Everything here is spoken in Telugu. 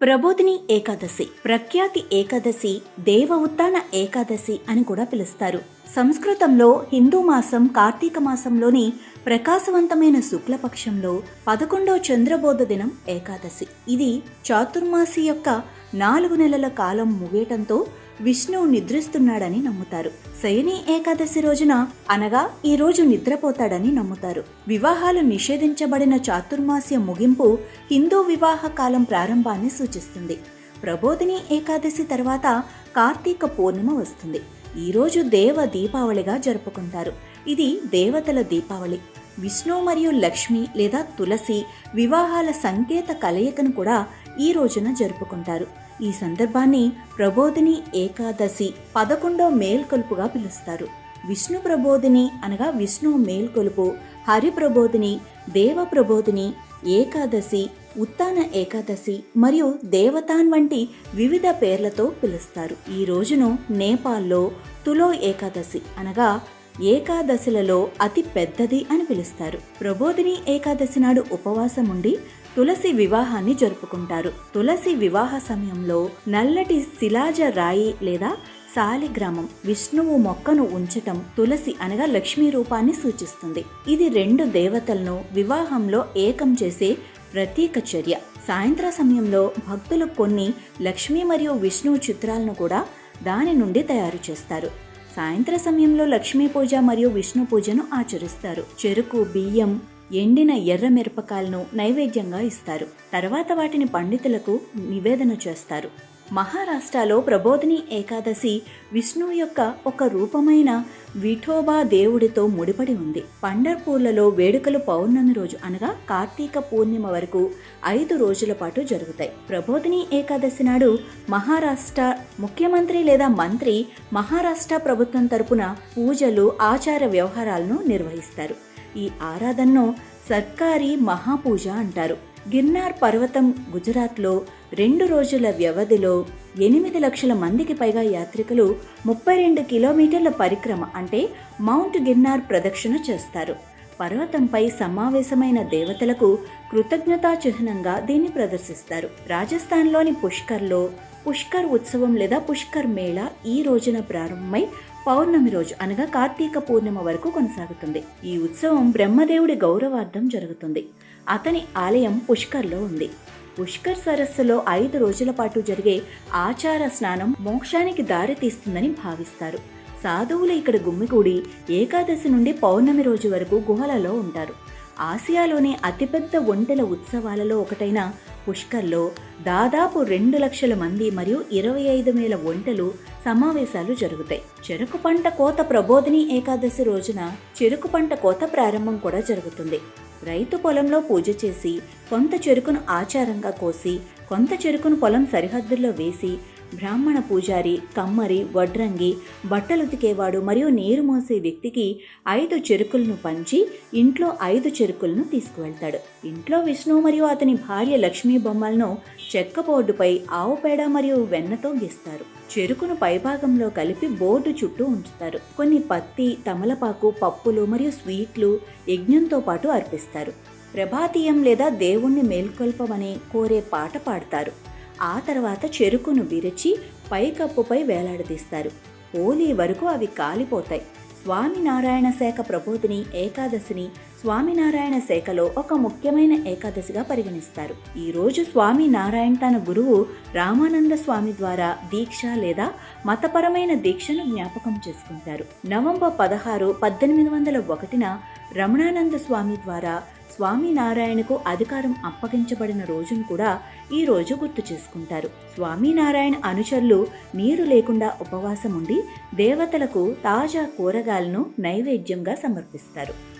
ప్రబోధిని ఏకాదశి ప్రఖ్యాతి ఏకాదశి దేవ ఉత్తాన ఏకాదశి అని కూడా పిలుస్తారు. సంస్కృతంలో హిందూ మాసం కార్తీక మాసంలోని ప్రకాశవంతమైన శుక్లపక్షంలో పదకొండో చంద్రబోధ దినం ఏకాదశి. ఇది చాతుర్మాసి యొక్క నాలుగు నెలల కాలం ముగియటంతో విష్ణువు నిద్రిస్తున్నాడని నమ్ముతారు. శయని ఏకాదశి రోజున అనగా ఈ రోజు నిద్రపోతాడని నమ్ముతారు. వివాహాలు నిషేధించబడిన చాతుర్మాస్య ముగింపు హిందూ వివాహ కాలం ప్రారంభాన్ని సూచిస్తుంది. ప్రబోధిని ఏకాదశి తర్వాత కార్తీక పూర్ణిమ వస్తుంది. ఈరోజు దేవ దీపావళిగా జరుపుకుంటారు. ఇది దేవతల దీపావళి. విష్ణు మరియు లక్ష్మి లేదా తులసి వివాహాల సంకేత కలయికను కూడా ఈ రోజున జరుపుకుంటారు. ఈ సందర్భాన్ని ప్రబోధిని ఏకాదశి పదకొండో మేల్కొలుపుగా పిలుస్తారు. విష్ణు ప్రబోధిని అనగా విష్ణు మేల్కొలుపు హరి ప్రబోధిని దేవ ప్రబోధిని ఏకాదశి ఉత్తాన ఏకాదశి మరియు దేవతాన్ వంటి వివిధ పేర్లతో పిలుస్తారు. ఈ రోజును నేపాల్లో తులో ఏకాదశి అనగా ఏకాదశులలో అతి పెద్దది అని పిలుస్తారు. ప్రబోధిని ఏకాదశి నాడు ఉపవాసం ఉండి తులసి వివాహాన్ని జరుపుకుంటారు. తులసి వివాహ సమయంలో నల్లటి శిలాజ రాయి లేదా సాలిగ్రామం విష్ణువు మొక్కను ఉంచటం తులసి అనగా లక్ష్మీ రూపాన్ని సూచిస్తుంది. ఇది రెండు దేవతలను వివాహంలో ఏకం చేసే ప్రత్యేక చర్య. సాయంత్ర సమయంలో భక్తులు కొన్ని లక్ష్మీ మరియు విష్ణువు చిత్రాలను కూడా దాని నుండి తయారు చేస్తారు. సాయంత్ర సమయంలో లక్ష్మీ పూజ మరియు విష్ణు పూజను ఆచరిస్తారు. చెరుకు బియ్యం ఎండిన ఎర్ర మిరపకాయలను నైవేద్యంగా ఇస్తారు. తర్వాత వాటిని పండితులకు నివేదన చేస్తారు. మహారాష్ట్రలో ప్రబోధిని ఏకాదశి విష్ణువు యొక్క ఒక రూపమైన విఠోబా దేవుడితో ముడిపడి ఉంది. పండర్పూర్లలో వేడుకలు పౌర్ణమి రోజు అనగా కార్తీక పూర్ణిమ వరకు ఐదు రోజుల పాటు జరుగుతాయి. ప్రబోధిని ఏకాదశి నాడు మహారాష్ట్ర ముఖ్యమంత్రి లేదా మంత్రి మహారాష్ట్ర ప్రభుత్వం తరపున పూజలు ఆచార వ్యవహారాలను నిర్వహిస్తారు. ఈ ఆరాధనను సర్కారీ మహాపూజ అంటారు. గిర్నార్ పర్వతం గుజరాత్లో రెండు రోజుల వ్యవధిలో ఎనిమిది లక్షల మందికి పైగా యాత్రికులు ముప్పై రెండు కిలోమీటర్ల పరిక్రమ అంటే మౌంట్ గిర్నార్ ప్రదక్షిణ చేస్తారు. పర్వతంపై సమావేశమైన దేవతలకు కృతజ్ఞతా చిహ్నంగా దీన్ని ప్రదర్శిస్తారు. రాజస్థాన్లోని పుష్కర్లో పుష్కర్ ఉత్సవం లేదా పుష్కర్ మేళా ఈ రోజున ప్రారంభమై పౌర్ణమి రోజు అనగా కార్తీక పూర్ణిమ వరకు కొనసాగుతుంది. ఈ ఉత్సవం బ్రహ్మదేవుడి గౌరవార్థం జరుగుతుంది. అతని ఆలయం పుష్కర్లో ఉంది. పుష్కర్ సరస్సులో ఐదు రోజుల పాటు జరిగే ఆచార స్నానం మోక్షానికి దారి తీస్తుందని భావిస్తారు. సాధువులు ఇక్కడ గుమ్మికూడి ఏకాదశి నుండి పౌర్ణమి రోజు వరకు గుహలలో ఉంటారు. ఆసియాలోనే అతిపెద్ద ఒంటెల ఉత్సవాలలో ఒకటైన పుష్కర్లో దాదాపు రెండు లక్షల మంది మరియు ఇరవై ఐదు వేల ఒంటెలు సమావేశాలు జరుగుతాయి. చెరుకు పంట కోత ప్రబోధిని ఏకాదశి రోజున చెరుకు పంట కోత ప్రారంభం కూడా జరుగుతుంది. రైతు పొలంలో పూజ చేసి కొంత చెరుకును ఆచారంగా కోసి కొంత చెరుకును పొలం సరిహద్దుల్లో వేసి బ్రాహ్మణ పూజారి కమ్మరి వడ్రంగి బట్టలు ఉతికేవాడు మరియు నీరు మోసే వ్యక్తికి ఐదు చెరుకులను పంచి ఇంట్లో ఐదు చెరుకులను తీసుకువెళ్తాడు. ఇంట్లో విష్ణు మరియు అతని భార్య లక్ష్మీ బొమ్మలను చెక్క బోర్డుపై ఆవు పేడ మరియు వెన్నతో గీస్తారు. చెరుకును పైభాగంలో కలిపి బోర్డు చుట్టూ ఉంచుతారు. కొన్ని పత్తి తమలపాకు పప్పులు మరియు స్వీట్లు యజ్ఞంతో పాటు అర్పిస్తారు. ప్రభాతీయం లేదా దేవుణ్ణి మేల్కొల్పమని కోరే పాట పాడతారు. ఆ తర్వాత చెరుకును విరిచి పైకప్పుపై వేలాడదీస్తారు. హోలీ వరకు అవి కాలిపోతాయి. స్వామినారాయణ శాఖ ప్రబోధిని ఏకాదశిని స్వామినారాయణ శాఖలో ఒక ముఖ్యమైన ఏకాదశిగా పరిగణిస్తారు. ఈరోజు స్వామి స్వామినారాయణ తన గురువు రామానంద స్వామి ద్వారా దీక్ష లేదా మతపరమైన దీక్షను జ్ఞాపకం చేసుకుంటారు. నవంబర్ పదహారు పద్దెనిమిది వందల ఒకటిన రమణానంద స్వామి ద్వారా స్వామినారాయణకు అధికారం అప్పగించబడిన రోజును కూడా ఈ రోజు గుర్తు చేసుకుంటారు. స్వామినారాయణ అనుచరులు నీరు లేకుండా ఉపవాసం ఉండి దేవతలకు తాజా కూరగాయలను నైవేద్యంగా సమర్పిస్తారు.